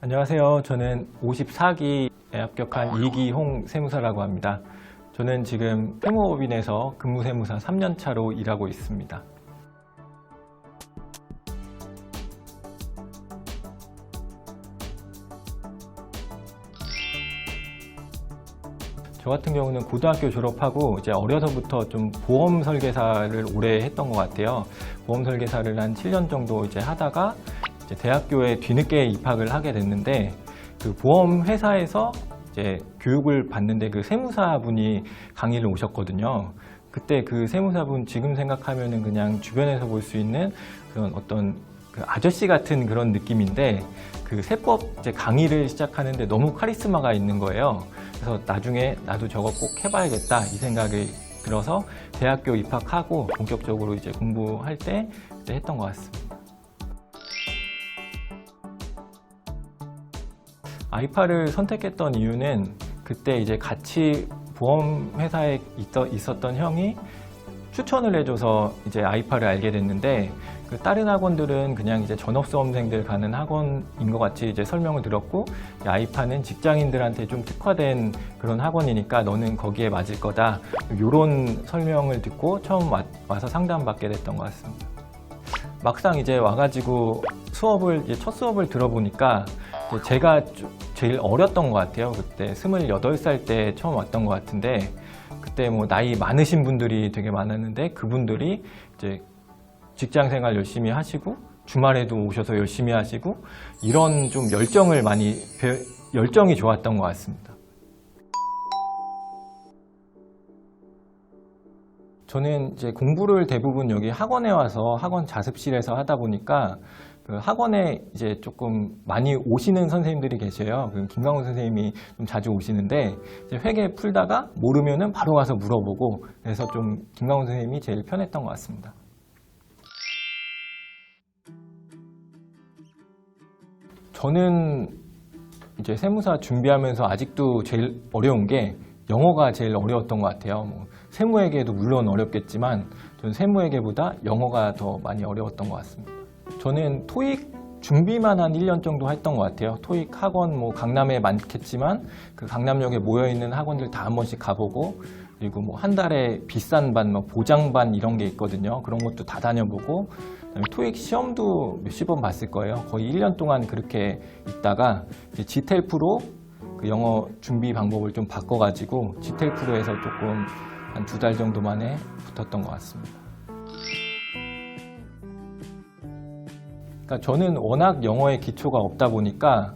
안녕하세요. 저는 54기에 합격한 이기홍 세무사라고 합니다. 저는 지금 세무법인에서 근무세무사 3년 차로 일하고 있습니다. 저 같은 경우는 고등학교 졸업하고 이제 어려서부터 좀 보험 설계사를 오래 했던 것 같아요. 보험 설계사를 한 7년 정도 이제 하다가 이제 대학교에 뒤늦게 입학을 하게 됐는데 그 보험 회사에서 이제 교육을 받는데 그 세무사분이 강의를 오셨거든요. 그때 그 세무사분 지금 생각하면은 그냥 주변에서 볼 수 있는 그런 어떤 그 아저씨 같은 그런 느낌인데 그 세법 이제 강의를 시작하는데 너무 카리스마가 있는 거예요. 그래서 나중에 나도 저거 꼭 해봐야겠다 이 생각이 들어서 대학교 입학하고 본격적으로 이제 공부할 때 했던 것 같습니다. 아이파를 선택했던 이유는 그때 이제 같이 보험 회사에 있었던 형이 추천을 해줘서 이제 아이파를 알게 됐는데 그 다른 학원들은 그냥 이제 전업수험생들 가는 학원인 것 같이 이제 설명을 들었고 이 아이파는 직장인들한테 좀 특화된 그런 학원이니까 너는 거기에 맞을 거다 이런 설명을 듣고 처음 와, 와서 상담받게 됐던 것 같습니다. 막상 이제 와가지고 수업을 첫 수업을 들어보니까 제가 주- 제일 어렸던 것 같아요. 그때 28살 때 처음 왔던 것 같은데 그때 뭐 나이 많으신 분들이 되게 많았는데 그분들이 이제 직장 생활 열심히 하시고 주말에도 오셔서 열심히 하시고 이런 좀 열정을 많이 배- 열정이 좋았던 것 같습니다. 저는 이제 공부를 대부분 여기 학원에 와서 학원 자습실에서 하다 보니까 그 학원에 이제 조금 많이 오시는 선생님들이 계세요. 그 김강훈 선생님이 좀 자주 오시는데 회계 풀다가 모르면은 바로 가서 물어보고 그래서 좀 김강훈 선생님이 제일 편했던 것 같습니다. 저는 이제 세무사 준비하면서 아직도 제일 어려운 게 영어가 제일 어려웠던 것 같아요. 뭐 세무회계도 물론 어렵겠지만 저는 세무회계보다 영어가 더 많이 어려웠던 것 같습니다. 저는 토익 준비만 한 1년 정도 했던 것 같아요. 토익 학원 뭐 강남에 많겠지만 그 강남역에 모여 있는 학원들 다 한 번씩 가보고 그리고 뭐 한 달에 비싼 반, 뭐 보장반 이런 게 있거든요. 그런 것도 다 다녀보고 토익 시험도 몇십 번 봤을 거예요. 거의 1년 동안 그렇게 있다가 이제 지텔 프로 그 영어 준비 방법을 좀 바꿔가지고 지텔 프로에서 조금 한 두 달 정도 만에 붙었던 것 같습니다. 그러니까 저는 워낙 영어에 기초가 없다 보니까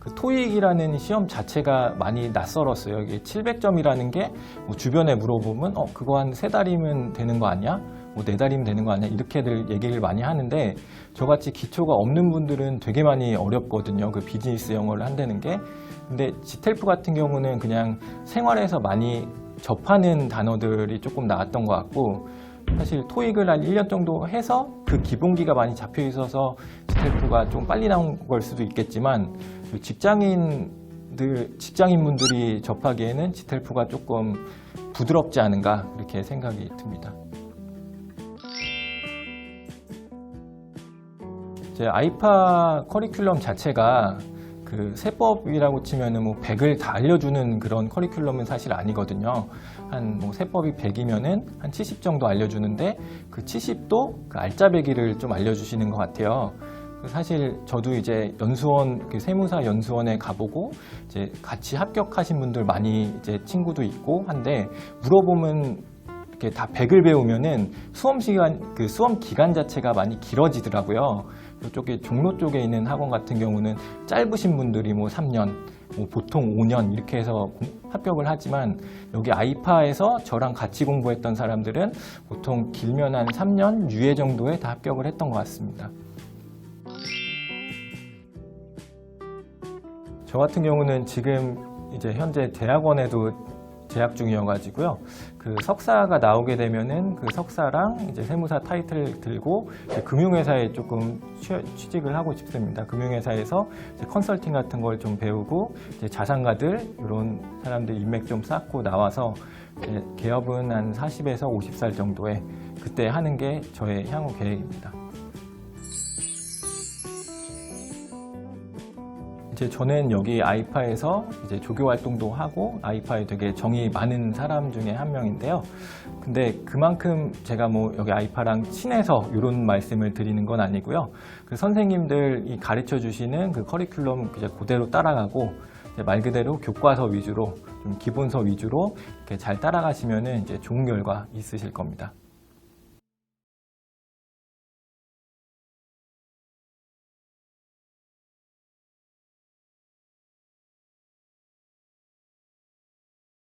그 토익이라는 시험 자체가 많이 낯설었어요. 이게 700점이라는 게 뭐 주변에 물어보면 어 그거 한 세 달이면 되는 거 아니야? 뭐 네 달이면 되는 거 아니야? 이렇게들 얘기를 많이 하는데 저같이 기초가 없는 분들은 되게 많이 어렵거든요. 그 비즈니스 영어를 한다는 게. 근데 지텔프 같은 경우는 그냥 생활에서 많이 접하는 단어들이 조금 나왔던 것 같고 사실 토익을 한 1년 정도 해서 그 기본기가 많이 잡혀 있어서 지텔프가 좀 빨리 나온 걸 수도 있겠지만 그 직장인들 직장인분들이 접하기에는 지텔프가 조금 부드럽지 않은가 그렇게 생각이 듭니다. 제 아이파 커리큘럼 자체가 그 세법이라고 치면은 뭐 100을 다 알려주는 그런 커리큘럼은 사실 아니거든요. 한 뭐 세법이 100이면은 한 70 정도 알려주는데 그 70도 그 알짜배기를 좀 알려주시는 것 같아요. 그 사실 저도 이제 연수원 그 세무사 연수원에 가보고 이제 같이 합격하신 분들 많이 이제 친구도 있고 한데 물어보면 이렇게 다 100을 배우면은 수험 시간 그 수험 기간 자체가 많이 길어지더라고요. 이쪽에 종로 쪽에 있는 학원 같은 경우는 짧으신 분들이 뭐 3년, 뭐 보통 5년 이렇게 해서 공- 합격을 하지만 여기 아이파에서 저랑 같이 공부했던 사람들은 보통 길면 한 3년 유예 정도에 다 합격을 했던 것 같습니다. 저 같은 경우는 지금 이제 현재 대학원에도 재학 중이어가지고요. 그 석사가 나오게 되면은 그 석사랑 이제 세무사 타이틀 들고 이제 금융회사에 조금 취- 취직을 하고 싶습니다. 금융회사에서 컨설팅 같은 걸 좀 배우고 자산가들 이런 사람들 인맥 좀 쌓고 나와서 개업은 한 40에서 50살 정도에 그때 하는 게 저의 향후 계획입니다. 이제 저는 여기 아이파에서 이제 조교 활동도 하고 아이파에 되게 정이 많은 사람 중에 한 명인데요. 근데 그만큼 제가 뭐 여기 아이파랑 친해서 이런 말씀을 드리는 건 아니고요. 그 선생님들이 가르쳐 주시는 그 커리큘럼 이제 그대로 따라가고 이제 말 그대로 교과서 위주로 좀 기본서 위주로 이렇게 잘 따라가시면은 이제 좋은 결과 있으실 겁니다.